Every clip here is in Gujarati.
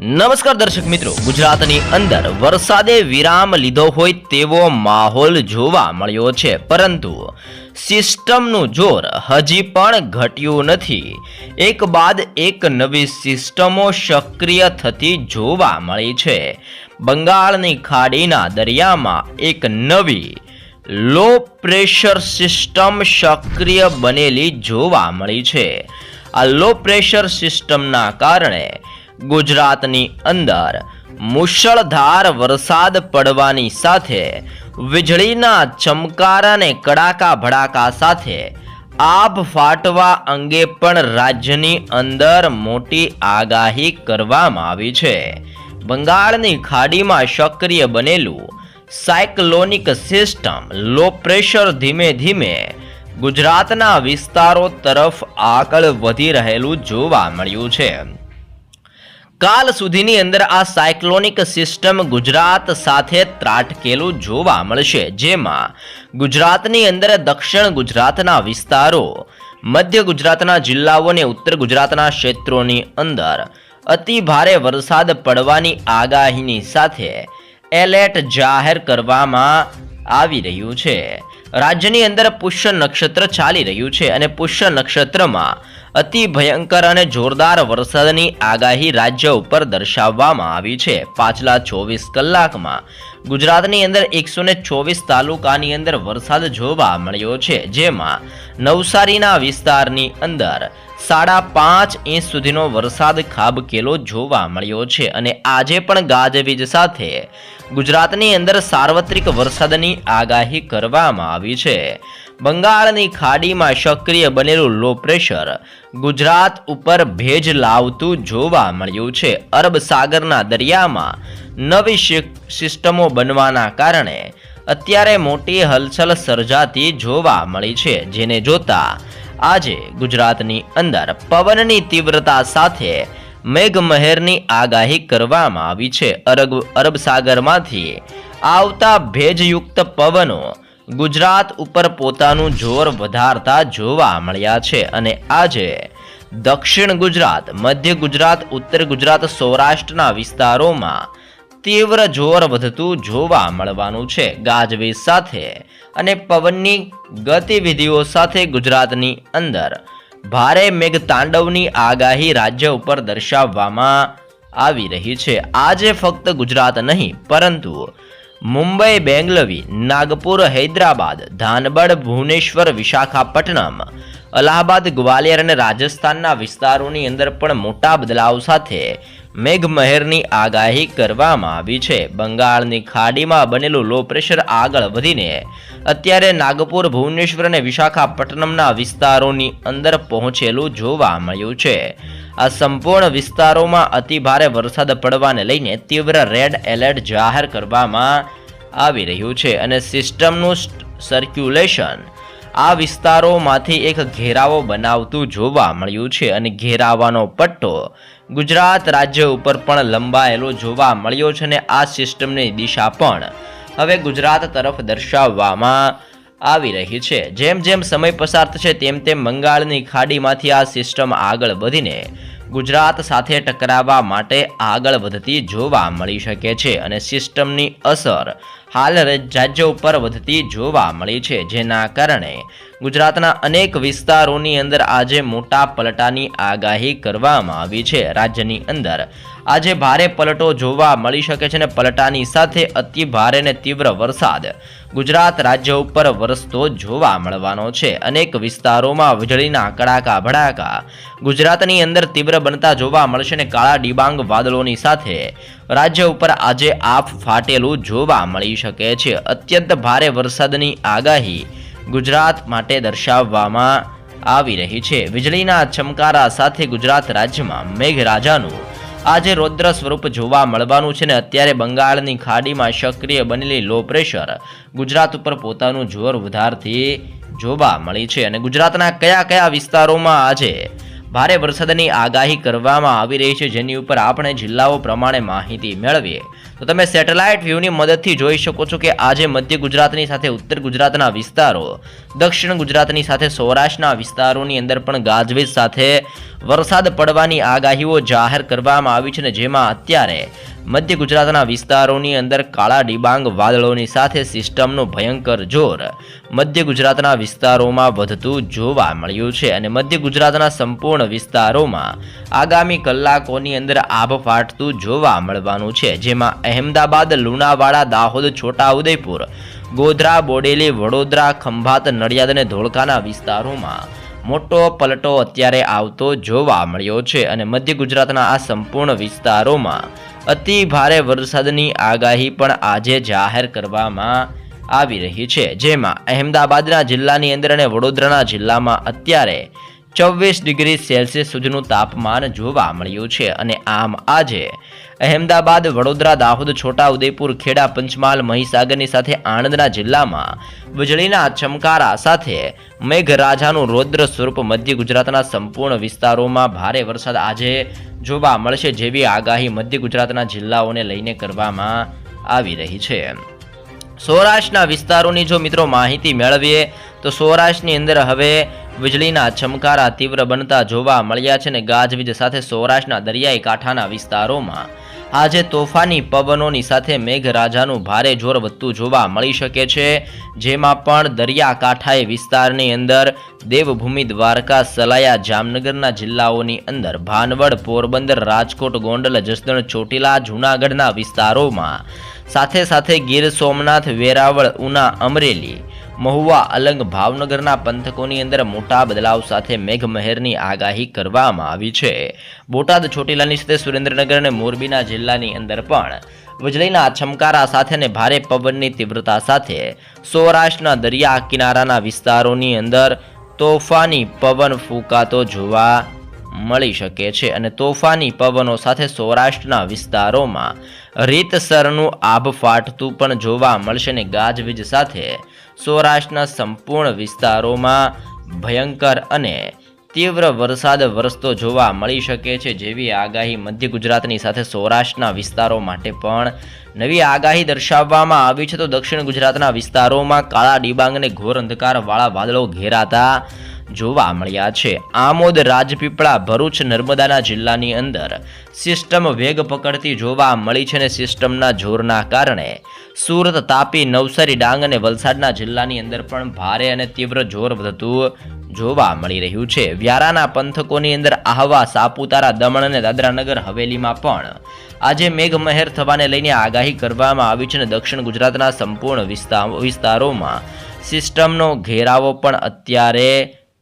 નમસ્કાર દર્શક મિત્રો. ગુજરાતની અંદર વરસાદે વિરામ લીધો હોય તેવો માહોલ જોવા મળ્યો છે. પરંતુ સિસ્ટમનું જોર હજી પણ ઘટ્યું નથી. એક બાદ એક નવી સિસ્ટમો સક્રિય થતી જોવા મળી છે. બંગાળની ખાડીના દરિયામાં એક નવી લો પ્રેશર સિસ્ટમ સક્રિય બનેલી જોવા મળી છે. આ લો પ્રેશર સિસ્ટમના કારણે ગુજરાતની અંદર મુશળધાર વરસાદ પડવાની સાથે, વીજળીના ચમકારાને કડાકા ભડાકા સાથે આભ ફાટવા અંગે પણ રાજ્યની અંદર મોટી આગાહી કરવામાં આવી છે. બંગાળની ખાડીમાં સક્રિય બનેલું સાયક્લોનિક સિસ્ટમ લો પ્રેશર ધીમે ધીમે ગુજરાતના વિસ્તારો તરફ આગળ વધી રહેલું જોવા મળ્યું છે. કાલ સુધીની અંદર આ સાયક્લોનિક સિસ્ટમ ગુજરાત સાથે ત્રાટકેલું જોવા મળશે, જેમાં ગુજરાતની અંદર દક્ષિણ ગુજરાતના વિસ્તારો, મધ્ય ગુજરાતના જિલ્લાઓ અને ઉત્તર ગુજરાતના ક્ષેત્રોની અંદર અતિ ભારે વરસાદ પડવાની આગાહીની સાથે એલર્ટ જાહેર કરવામાં આવી રહ્યું છે. રાજ્યની અંદર પુષ્ય નક્ષત્ર ચાલી રહ્યું છે અને પુષ્ય નક્ષત્રમાં અતિ ભયંકર અને જોરદાર વરસાદની આગાહી રાજ્ય ઉપર દર્શાવવામાં આવી છે. પાછલા ચોવીસ કલાકમાં ગુજરાતની અંદર એકસો ને ચોવીસ તાલુકાની અંદર વરસાદ જોવા મળ્યો છે, જેમાં નવસારીના વિસ્તારની અંદર સાડા પાંચ ઇંચ સુધીનો વરસાદ ખાબકેલો જોવા મળ્યો છે અને આજે પણ ગાજવીજ સાથે ગુજરાતની અંદર સાર્વત્રિક વરસાદની આગાહી કરવામાં આવી છે. બંગાળની ખાડીમાં સક્રિય બનેલું લો પ્રેશર ગુજરાત ઉપર ભેજ લાવતું જોવા મળ્યું છે. અરબ સાગરના દરિયામાં નવી સિસ્ટમો બનવાના કારણે અત્યારે મોટી હલચલ સર્જાતી જોવા મળી છે, જેને જોતા આજે ગુજરાતની અંદર પવનની તીવ્રતા સાથે મેઘમહેરની આગાહી કરવામાં આવી છે. અરબ અરબ સાગરમાંથી આવતા ભેજયુક્ત પવનો ગુજરાત ઉપર પોતાનું જોર વધારતા જોવા મળ્યા છે અને આજે દક્ષિણ ગુજરાત, મધ્ય ગુજરાત, ઉત્તર ગુજરાત, સૌરાષ્ટ્રના વિસ્તારોમાં તીવ્ર જોર વધતું જોવા મળવાનું છે. ગાજવીજ સાથે અને પવનની ગતિવિધિઓ સાથે ગુજરાતની અંદર ભારે મેઘતાંડવની આગાહી રાજ્ય ઉપર દર્શાવવામાં આવી રહી છે. આજે ફક્ત ગુજરાત નહીં, પરંતુ મુંબઈ બેંગલવી નાગપુર હૈદરાબાદ ધાનબડ ભુવનેશ્વર વિશાખાપટ્ટનમ અલ્હાબાદ, ગ્વાલિયર અને રાજસ્થાનના વિસ્તારોની અંદર પણ મોટા બદલાવ સાથે મેઘમહેરની આગાહી કરવામાં આવી છે. બંગાળની ખાડીમાં બનેલું લો પ્રેશર આગળ વધીને અત્યારે નાગપુર, ભુવનેશ્વર અને વિશાખાપટ્ટનમના વિસ્તારોની અંદર પહોંચેલું જોવા મળ્યું છે. આ સંપૂર્ણ વિસ્તારોમાં અતિભારે વરસાદ પડવાને લઈને તીવ્ર રેડ એલર્ટ જાહેર કરવામાં આવી રહ્યું છે અને સિસ્ટમનું સર્ક્યુલેશન આ વિસ્તારોમાંથી એક ઘેરાવો બનાવતું જોવા મળ્યું છે અને ઘેરાવાનો પટ્ટો ગુજરાત રાજ્ય ઉપર પણ લંબાયેલો જોવા મળ્યો છે અને આ સિસ્ટમની દિશા પણ હવે ગુજરાત તરફ દર્શાવવામાં આવી રહી છે. જેમ જેમ સમય પસાર થશે તેમ તેમ બંગાળની ખાડીમાંથી આ સિસ્ટમ આગળ વધીને ગુજરાત સાથે ટકરાવવા માટે આગળ વધતી જોવા મળી શકે છે અને સિસ્ટમની અસર હાલ રાજ્ય ઉપર વધતી જોવા મળી છે. જેના કારણે ગુજરાતના અનેક વિસ્તારોની અંદર આજે મોટા પલટાની આગાહી કરવામાં આવી છે. રાજ્યની અંદર આજે ભારે પલટો જોવા મળી શકે છે અને પલટાની સાથે અતિ ભારે અને તીવ્ર વરસાદ ગુજરાત રાજ્ય ઉપર વરસતો જોવા મળવાનો છે. અનેક વિસ્તારોમાં વીજળીના કડાકા ભડાકા ગુજરાતની અંદર તીવ્ર બનતા જોવા મળશે અને કાળા ડિબાંગ વાદળોની સાથે રાજ્ય ઉપર આજે આફ ફાટેલું જોવા મળી શકે છે. અત્યંત ભારે વરસાદની આગાહી ગુજરાત માટે દર્શાવવામાં આવી રહી છે. વીજળીના ચમકારા સાથે ગુજરાત રાજ્યમાં મેઘરાજાનું આજે રૌદ્ર સ્વરૂપ જોવા મળવાનું છે ને અત્યારે બંગાળની ખાડીમાં સક્રિય બનેલી લો પ્રેશર ગુજરાત ઉપર પોતાનું જોર વધારથી જોવા મળી છે અને ગુજરાતના કયા કયા વિસ્તારોમાં આજે ભારે વરસાદની આગાહી કરવામાં આવી રહી છે જેની ઉપર આપણે જિલ્લાઓ પ્રમાણે માહિતી મેળવીએ. તો તમે સેટેલાઇટ વ્યૂની મદદથી જોઈ શકો છો કે આજે મધ્ય ગુજરાતની સાથે ઉત્તર ગુજરાતના વિસ્તારો, દક્ષિણ ગુજરાતની સાથે સૌરાષ્ટ્રના વિસ્તારોની અંદર પણ ગાજવીજ સાથે વરસાદ પડવાની આગાહીઓ જાહેર કરવામાં આવી છે ને જેમાં અત્યારે મધ્ય ગુજરાતના વિસ્તારોની અંદર કાળા ડિબાંગ વાદળોની સાથે સિસ્ટમનું ભયંકર જોર મધ્ય ગુજરાતના વિસ્તારોમાં વધતું જોવા મળ્યું છે અને મધ્ય ગુજરાતના સંપૂર્ણ વિસ્તારોમાં આગામી કલાકોની અંદર આભ ફાટતું જોવા મળવાનું છે, જેમાં અહેમદાબાદ, લુણાવાડા, દાહોદ, છોટાઉદેપુર, ગોધરા, બોડેલી, વડોદરા, ખંભાત, નડિયાદ અને ધોળકાના વિસ્તારોમાં મોટો પલટો અત્યારે આવતો જોવા મળ્યો છે અને મધ્ય ગુજરાતના આ સંપૂર્ણ વિસ્તારોમાં અતિ ભારે વરસાદની આગાહી પણ આજે જાહેર કરવામાં આવી રહી છે. જેમાં અહેમદાબાદના જિલ્લાની અંદર અને વડોદરાના જિલ્લામાં અત્યારે ચોવીસ ડિગ્રી સેલ્સિયસ સુધીનું તાપમાન જોવા મળ્યું છે અને આમ આજે અહેમદાબાદ, વડોદરા, દાહોદ છોટા ઉદેપુર ખેડા, પંચમહાલ, મહીસાગરની સાથે આણંદના જિલ્લામાં વીજળીના ચમકારા સાથે મેઘરાજાનું રૌદ્ર સ્વરૂપ મધ્ય ગુજરાતના સંપૂર્ણ વિસ્તારોમાં ભારે વરસાદ આજે જોવા મળશે જેવી આગાહી મધ્ય ગુજરાતના જિલ્લાઓને લઈને કરવામાં આવી રહી છે. સૌરાષ્ટ્રના વિસ્તારોની જો મિત્રો માહિતી મેળવીએ તો સૌરાષ્ટ્રની અંદર હવે વીજળીના ચમકારા તીવ્ર બનતા જોવા મળ્યા છે અને ગાજવીજ સાથે સૌરાષ્ટ્રના દરિયાઈ કાંઠાના વિસ્તારોમાં. આજે તોફાની પવનોની સાથે મેઘરાજાનું ભારે જોર વધતું જોવા મળી શકે છે, જેમાં પણ દરિયાકાંઠાએ વિસ્તારની અંદર દેવભૂમિ દ્વારકા, સલાયા, જામનગરના જિલ્લાઓની અંદર ભાનવડ, પોરબંદર, રાજકોટ, ગોંડલ, જસદણ, ચોટીલા, જૂનાગઢના વિસ્તારોમાં. સાથે સાથે ગીર સોમનાથ, વેરાવળ, ઉના, અમરેલી મહુવા અલંગ ભાવનગરના પંથકોની અંદર મોટા બદલાવ સાથે મેઘમહેરની આગાહી કરવામાં આવી છે. બોટાદ, ચોટીલાની સાથે સુરેન્દ્રનગર અને મોરબીના જિલ્લાની અંદર પણ વીજળીના છમકારા સાથે અને ભારે પવનની તીવ્રતા સાથે સૌરાષ્ટ્રના દરિયા કિનારાના વિસ્તારોની અંદર તોફાની પવન ફૂંકાતો જોવા મળી શકે છે અને તોફાની પવનો સાથે સૌરાષ્ટ્રના વિસ્તારોમાં રીતસરનું આભ ફાટતું પણ જોવા મળશે અને ગાજવીજ સાથે સૌરાષ્ટ્રના સંપૂર્ણ વિસ્તારોમાં ભયંકર અને તીવ્ર વરસાદ વરસતો જોવા મળી શકે છે. જેવી આગાહી મધ્ય ગુજરાતની સાથે સૌરાષ્ટ્રના વિસ્તારો માટે પણ નવી આગાહી દર્શાવવામાં આવી છે. તો દક્ષિણ ગુજરાતના વિસ્તારોમાં કાળા ડિબાંગ અને ઘોર અંધકારવાળા વાદળો ઘેરાતા જોવા મળ્યા છે. આમોદ રાજપીપળા ભરૂચ નર્મદાના જિલ્લાની અંદર સિસ્ટમ વેગ પકડતી જોવા મળી છે અને સિસ્ટમના જોરના કારણે સુરત તાપી નવસારી ડાંગ અને વલસાડના જિલ્લાની અંદર પણ ભારે અને તીવ્ર જોર વધતું જોવા મળી રહ્યું છે. વ્યારાના પંથકોની અંદર આહવા, સાપુતારા, દમણ અને દાદરાનગર હવેલીમાં પણ આજે મેઘમહેર થવાને લઈને આગાહી કરવામાં આવી છે અને દક્ષિણ ગુજરાતના સંપૂર્ણ વિસ્તારોમાં સિસ્ટમનો ઘેરાવો પણ અત્યારે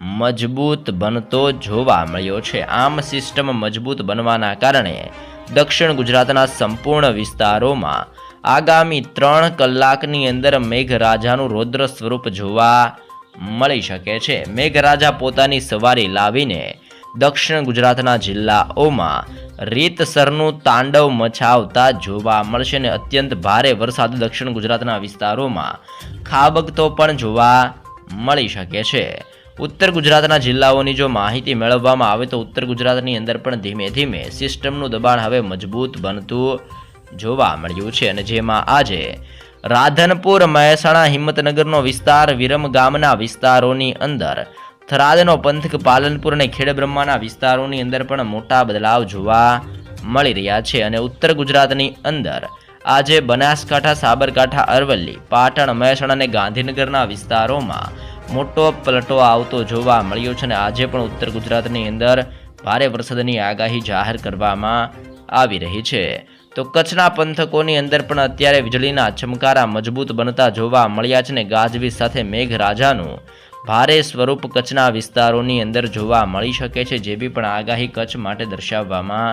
મજબૂત બનતો જોવા મળ્યો છે. આમ સિસ્ટમ મજબૂત બનવાના કારણે દક્ષિણ ગુજરાતના સંપૂર્ણ વિસ્તારોમાં આગામી ત્રણ કલાકની અંદર મેઘરાજાનું રૌદ્ર સ્વરૂપ જોવા મળી શકે છે. મેઘરાજા પોતાની સવારી લાવીને દક્ષિણ ગુજરાતના જિલ્લાઓમાં રીતસરનું તાંડવ મચાવતા જોવા મળશે અને અત્યંત ભારે વરસાદ દક્ષિણ ગુજરાતના વિસ્તારોમાં ખાબકતો પણ જોવા મળી શકે છે. ઉત્તર ગુજરાતના જિલ્લાઓની જો માહિતી મેળવવામાં આવે તો ઉત્તર ગુજરાતની અંદર પણ ધીમે ધીમે સિસ્ટમનું દબાણ હવે મજબૂત બનતું જોવા મળ્યું છે અને જેમાં આજે રાધનપુર, મહેસાણા, હિંમતનગરનો વિસ્તાર, વિરમ ગામના વિસ્તારોની અંદર થરાદનો પંથક, પાલનપુર અને ખેડબ્રહ્માના વિસ્તારોની અંદર પણ મોટા બદલાવ જોવા મળી રહ્યા છે અને ઉત્તર ગુજરાતની અંદર આજે બનાસકાંઠા, સાબરકાંઠા, અરવલ્લી, પાટણ, મહેસાણા અને ગાંધીનગરના વિસ્તારોમાં મોટો પલટો આવતો જોવા મળ્યો છે અને આજે પણ ઉત્તર ગુજરાતની અંદર ભારે વરસાદની આગાહી જાહેર કરવામાં આવી રહી છે. તો કચ્છના પંથકોની અંદર પણ અત્યારે વીજળીના ચમકારા મજબૂત બનતા જોવા મળ્યા છે ને ગાજવીજ સાથે મેઘરાજાનું ભારે સ્વરૂપ કચ્છના વિસ્તારોની અંદર જોવા મળી શકે છે જેવી પણ આગાહી કચ્છ માટે દર્શાવવામાં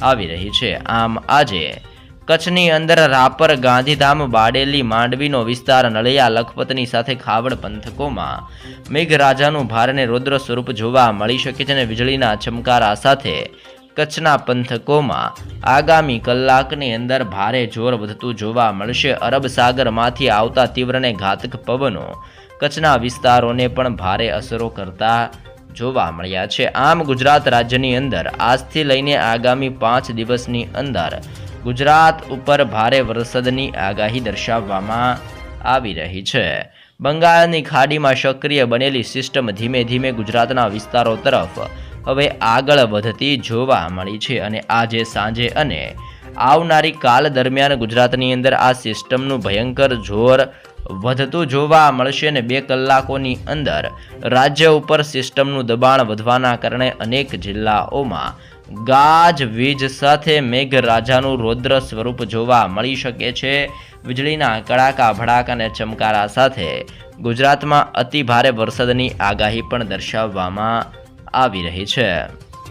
આવી રહી છે. આમ આજે કચ્છની અંદર રાપર, ગાંધીધામ, બાડેલી, માંડવીનો વિસ્તાર, નળિયા, લખપતની સાથે ખાવડ પંથકોમાં મેઘરાજાનું ભારને રૌદ્ર સ્વરૂપ જોવા મળી શકે છે અને વીજળીના ચમકારા સાથે કચ્છના પંથકોમાં આગામી કલાકની અંદર ભારે જોર વધતું જોવા મળશે. અરબ સાગરમાંથી આવતા તીવ્રને ઘાતક પવનો કચ્છના વિસ્તારોને પણ ભારે અસરો કરતા જોવા મળ્યા છે. આમ ગુજરાત રાજ્યની અંદર આજથી લઈને આગામી પાંચ દિવસની અંદર ગુજરાત ઉપર ભારે વરસાદની આગાહી દર્શાવવામાં આવી રહી છે. બંગાળની ખાડીમાં સક્રિય બનેલી સિસ્ટમ ધીમે ધીમે ગુજરાતના વિસ્તારો તરફ હવે આગળ વધતી જોવા મળી છે અને આજે સાંજે અને આવનારી કાલ દરમિયાન ગુજરાતની અંદર આ સિસ્ટમનું ભયંકર જોર વધતું જોવા મળશે અને બે કલાકોની અંદર રાજ્ય ઉપર સિસ્ટમનું દબાણ વધવાના કારણે અનેક જિલ્લાઓમાં ગાજ વીજ સાથે મેઘરાજાનું રૌદ્ર સ્વરૂપ જોવા મળી શકે છે. વીજળીના કડાકા, ભડાકા અને ચમકારા સાથે ગુજરાતમાં અતિ ભારે વરસાદની આગાહી પણ દર્શાવવામાં આવી રહી છે.